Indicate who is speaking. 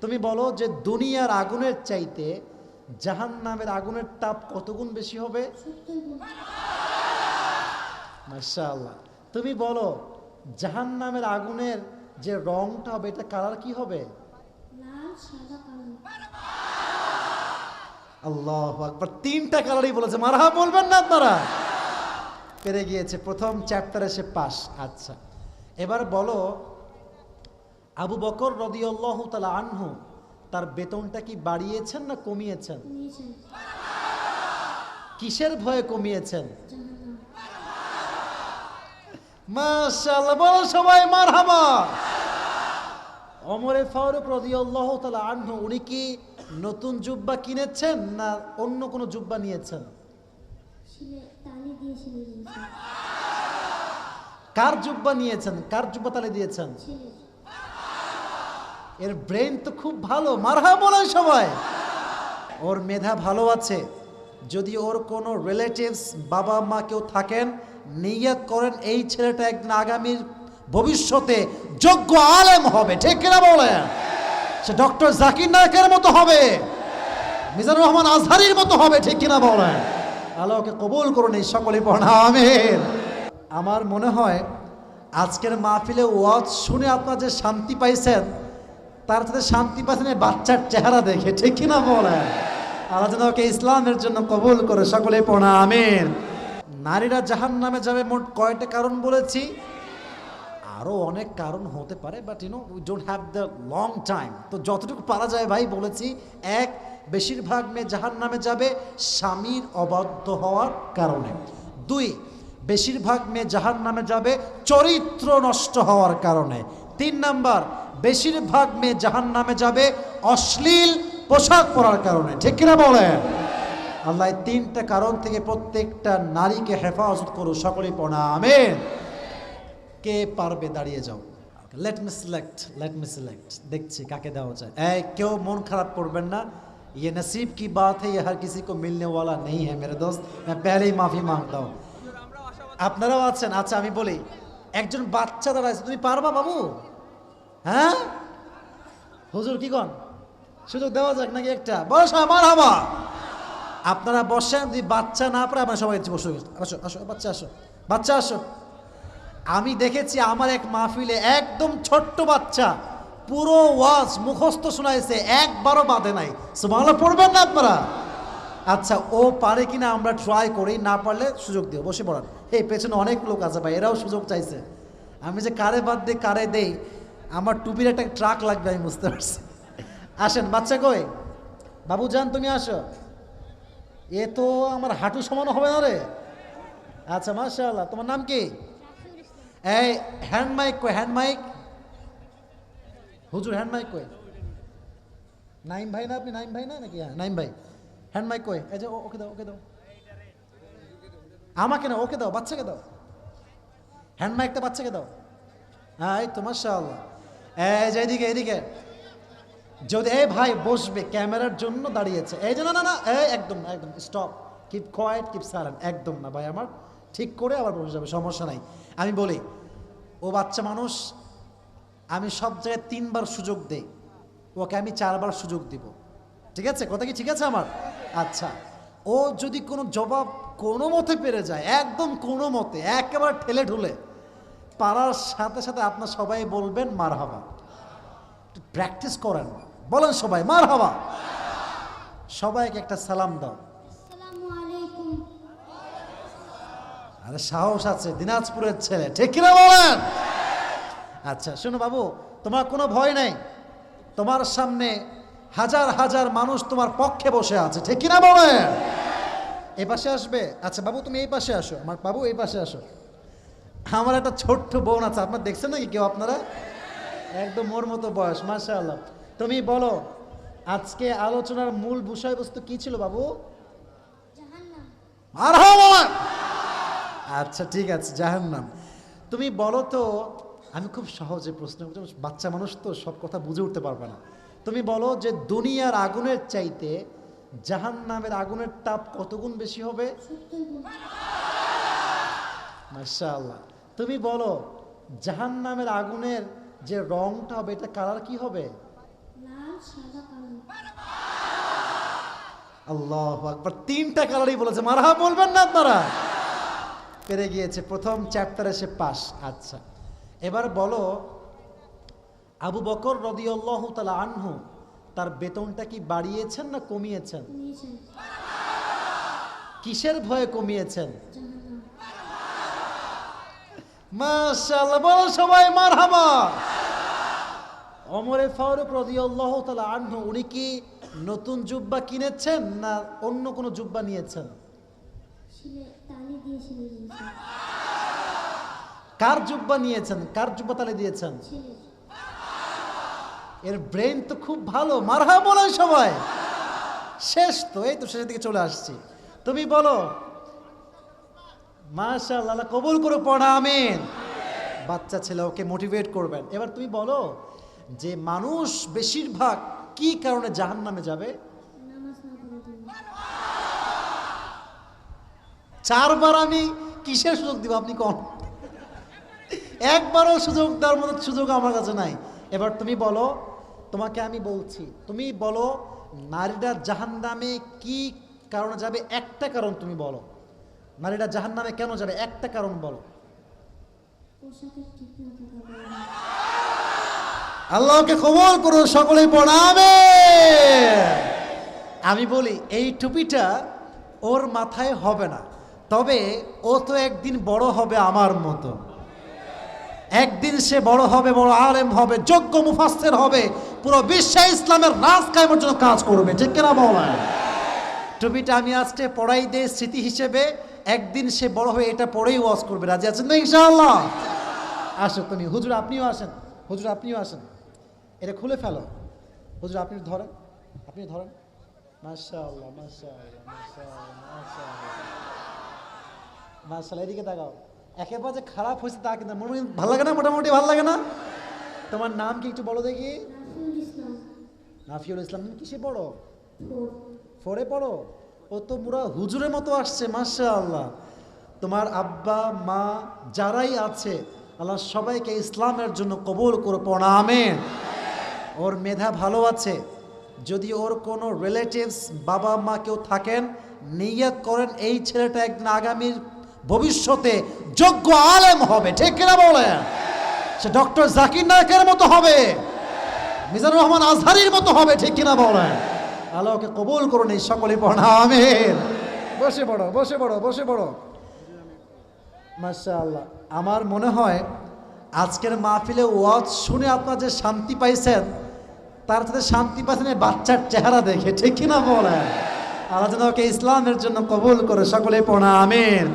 Speaker 1: তুমি বলো যে দুনিয়ার আগুনের চাইতে জাহান নামের আগুনের তাপ কতগুণ বেশি হবে? মাশাআল্লাহ। তুমি বলো জাহান নামের আগুনের যে রংটা হবে এটা কালার কি হবে? আল্লাহ আকবার। তিনটা কালারই বলেছে। মারহা বলবেন না আপনারা? পেরে গিয়েছে। প্রথম চ্যাপ্টারে সে পাস আচ্ছা। এবার বলো আবু বকর রদিয়াল্লাহ তালা আনহু তার বেতনটা কি বাড়িয়েছেন না কমিয়েছেন? কিসের ভয়ে কমিয়েছেন? মাশাআল্লাহ বলো সবাই মারহাবা। অমরে ফারুক রাদিয়াল্লাহ তাআলা আনহু উনি কি নতুন জুব্বা কিনেছেন না অন্য কোনো জুব্বা নিয়েছেন? কার জুব্বা নিয়েছেন? কার জুব্বা তালে দিয়েছেন? এর ব্রেন তো খুব ভালো। মারহা বলেন সবাই। ওর মেধা ভালো আছে। যদি ওর কোনো রিলেটিভস বাবা মা কেউ থাকেন, নিয়ত করেন, এই ছেলেটা একদিন আগামীর ভবিষ্যতে যোগ্য আলেম হবে। ঠিক কিনা বলেন? সে ডক্টর জাকির নায়কের মতো হবে। মিজানুর রহমান আজহারির মতো হবে। ঠিক কিনা বলেন? আল্লাহকে কবুল করুন এই সকলে আমিন। আমার মনে হয়, আজকের মাহফিলে ওয়াজ শুনে আপনারা যে শান্তি পাইছেন তার সাথে শান্তি পাচ্ছেন বাচ্চার চেহারা দেখে, ঠিক কিনা বলেন আল্লাহ যেন ওকে ইসলামের জন্য কবুল করে, সকলে পড়া আমিন। নারীরা জাহান নামে যাবে মোট কয়টা কারণ বলেছি? আরও অনেক কারণ হতে পারে but you know we don't have the long time তো যতটুকু পারা যায় ভাই, বলেছি, এক, বেশিরভাগ মেয়ে জাহান নামে যাবে স্বামীর অবাধ্য হওয়ার কারণে। দুই, বেশিরভাগ মেয়ে জাহান নামে যাবে চরিত্র নষ্ট হওয়ার কারণে। তিন নাম্বার বেশিরভাগ মেয়ে জাহান নামে যাবে অশ্লীল পোশাক পরার কারণে ঠিক কিনা বলেন আল্লাহ এই তিনটা কারণ থেকে প্রত্যেকটা নারীকে হেফাজত করো সকলেই পড়া আমেন কে পারবে দাঁড়িয়ে যাও let me select let me select দেখছি কাকে দেওয়া যায় এই কেউ মন খারাপ করবেন না ये नसीब की बात है ये हर किसी को मिलने वाला नहीं है मेरे दोस्त मैं पहले ही माफी मांगता हूँ আপনারাও আছেন আচ্ছা আমি বলি একজন বাচ্চা দাঁড়াইছে তুমি পারবা বাবু হ্যাঁ? হুজুর, কি কন? সুযোগ দেওয়া যাক নাকি একটা? বস আমার হাবা। আপনারা বসেন, যদি বাচ্চা না পারে আমরা সবাই বসে আসো আসো, বাচ্চা আসো বাচ্চা আসো। আমি দেখেছি আমার এক মাহফিলে একদম ছোট্ট বাচ্চা, পুরো ওয়াজ মুখস্থ শোনাইছে, একবারও বাঁধে নাই। সুমালা পড়বেন না আপনারা? আচ্ছা ও পারে কিনা আমরা ট্রাই করি, না পারলে সুযোগ দিও, বসে পড়ান। এই পেছনে অনেক লোক আছে ভাই, এরাও সুযোগ চাইছে। আমি যে কারে বাদ দিই, কারে দেই আমার টুপির একটা ট্রাক লাগবে, আমি বুঝতে পারছি। আসেন, বাচ্চা কই? বাবু যান, তুমি আসো। এ তো আমার হাঁটু সমান হবে না রে। আচ্ছা মাশাআল্লাহ, তোমার নাম কি? এই হ্যান্ড মাইক কই হ্যান্ড মাইক হুজুর হ্যান্ড মাইক কই? নাইম ভাই না আপনি? নাইম ভাই না নাকি? হ্যাঁ নাইম ভাই। হ্যান্ড মাইক কই? এই যে ওকে দাও ওকে দাও। আমাকে না, ওকে দাও, বাচ্চাকে দাও। হ্যান্ড মাইকটা বাচ্চাকে দাও। হ্যাঁ এই তো, মাশাআল্লাহ। এই যে এদিকে এদিকে। যদি এই ভাই বসবে ক্যামেরার জন্য দাঁড়িয়েছে, এই যে না না না, এই একদম একদম stop keep quiet keep silent একদম না ভাই আমার। ঠিক করে আবার বসে যাবে, সমস্যা নাই। আমি বলি, ও বাচ্চা মানুষ, আমি সব জায়গায় তিনবার সুযোগ দেই। ওকে আমি চারবার সুযোগ দিব। ঠিক আছে? কথা কি ঠিক আছে আমার? আচ্ছা। ও যদি কোনো জবাব কোনো মতে পেরে যায়, একদম কোনো মতে, একেবারে ঠেলে ঠুলে পারার সাথে সাথে আপনার সবাই বলবেন মার হাবা। প্র্যাকটিস করেন। বলেন সবাই মার হাবা। সবাইকে একটা সালাম দাও। আরে সাহস আছে দিনাজপুরের ছেলে। ঠিক কিনা বলেন? আচ্ছা শোনো বাবু তোমার কোনো ভয় নাই। তোমার সামনে হাজার হাজার মানুষ তোমার পক্ষে বসে আছে। ঠিক কিনা বলেন? এই পাশে আসবে। আচ্ছা বাবু তুমি এই পাশে আসো। আমার বাবু এই পাশে আসো। আমার একটা ছোট্ট বোন আছে আপনার দেখছেন নাকি কেউ আপনারা? একদম মোর মতো বয়স মাশাআল্লাহ। তুমি বলো আজকে আলোচনার মূল বিষয়বস্তু কি ছিল বাবু? আর আচ্ছা ঠিক আছে জাহান্নাম। তুমি বলো তো আমি খুব সহজে প্রশ্ন করছি বাচ্চা মানুষ তো সব কথা বুঝে উঠতে পারবে না। তুমি বলো যে দুনিয়ার আগুনের চাইতে জাহান্নামের আগুনের তাপ কতগুণ বেশি হবে?
Speaker 2: গুণ।
Speaker 1: মাশাআল্লাহ। তুমি বলো জাহান নামের আগুনের যে রংটা হবে এটা কালার কি হবে? আল্লাহ আকবার তিনটা কালারই বলেছে। মারহা বলবেন না আপনারা? পেরে গিয়েছে প্রথম চ্যাপ্টারে সে পাস আচ্ছা এবার বলো আবু বকর রদি আল্লাহ তালা আনহু তার বেতনটা কি বাড়িয়েছেন না কমিয়েছেন? কিসের ভয়ে কমিয়েছেন? মাশাআল্লাহ বলো সবাই মারহাবা। অমরে ফারুক রাদিয়াল্লাহু তাআলা আনহু উনি কি নতুন জুব্বা কিনেছেন না অন্য কোনো জুব্বা নিয়েছেন? কার জুব্বা নিয়েছেন? কার জুব্বা তালে দিয়েছেন? এর ব্রেন তো খুব ভালো মারহা বলেন সবাই। শেষ তো এই তো শেষের দিকে চলে আসছি। তুমি বলো মাশাআল্লাহ, আল্লাহ কবুল করে পড়া, আমিন। বাচ্চা ছেলে, ওকে মোটিভেট করবেন। এবার তুমি বলো যে মানুষ বেশিরভাগ কি কারণে জাহান নামে যাবে? চারবার আমি কিসের সুযোগ দিব আপনি কম একবারও সুযোগ দেওয়ার মতো সুযোগ আমার কাছে নাই। এবার তুমি বলো, তোমাকে আমি বলছি, তুমি বলো, নারীরা জাহান নামে কি কারণে যাবে? একটা কারণ তুমি বলো। নারীরা জাহান নামে কেন যাবে? একটা কারণ বলো। আল্লাহকে কবল করুন, সকলেই পড়াবে আমি বলি, এই টুপিটা ওর মাথায় হবে না। তবে ও তো একদিন বড় হবে আমার মতো। একদিন সে বড় হবে, বড় আলেম হবে, যোগ্য মুফাস্তের হবে। পুরো বিশ্বে ইসলামের রাজ কায়েমের জন্য কাজ করবে। ঠিক কিনা বলেন? টুপিটা আমি আজকে পড়াই দেই স্মৃতি হিসেবে। একদিন সে বড় হয়ে এটা পড়েই ওয়াজ করবে। রাজি আছেন না ইনশাআল্লাহ? আসো তুমি। হুজুর আপনিও আসেন। হুজুর আপনিও আসেন। এটা খুলে ফেলো। হুজুর আপনি ধরেন। আপনি ধরেন। মাশাআল্লাহ মাশাআল্লাহ মাশাআল্লাহ। মাশাআল্লাহ মাশাআল্লাহ এদিকে তাকাও। একেবারে যে খারাপ হয়েছে তা কিন্তু মনে ভালো লাগে না? মোটামুটি ভালো লাগে না? তোমার নাম কি একটু বলো দেখি? নাফিউল ইসলাম। কিসে পড়ো?
Speaker 2: ফোরে
Speaker 1: পড়ো? ও তো পুরা হুজুরের মতো আসছে মাসা আল্লাহ তোমার আব্বা, মা যারাই আছে, আল্লাহ সবাইকে ইসলামের জন্য কবুল করে পড়া আমেন। ওর মেধা ভালো আছে। যদি ওর কোনো রিলেটিভস বাবা মা কেউ থাকেন, নিয়াত করেন, এই ছেলেটা একদিন আগামীর ভবিষ্যতে যোগ্য আলেম হবে, ঠিক কিনা বলেন? সে ডক্টর জাকির নায়কের মতো হবে, মিজানুর রহমান আজহারির মতো হবে, ঠিক কিনা বলেন? আল্লাহকে কবুল করুন এই সকলে, পড়া আমেন। বসে পড়ো বসে পড়ো বসে পড়ো। মাশাআল্লাহ। আমার মনে হয় আজকের মাহফিলে ওয়াজ শুনে আপনারা যে শান্তি পাইছেন, তার সাথে শান্তি পাইছেন বাচ্চার চেহারা দেখে, ঠিক কিনা বলেন? আল্লাহ যেন ওকে ইসলামের জন্য কবুল করে সকলে পড়া আমিন।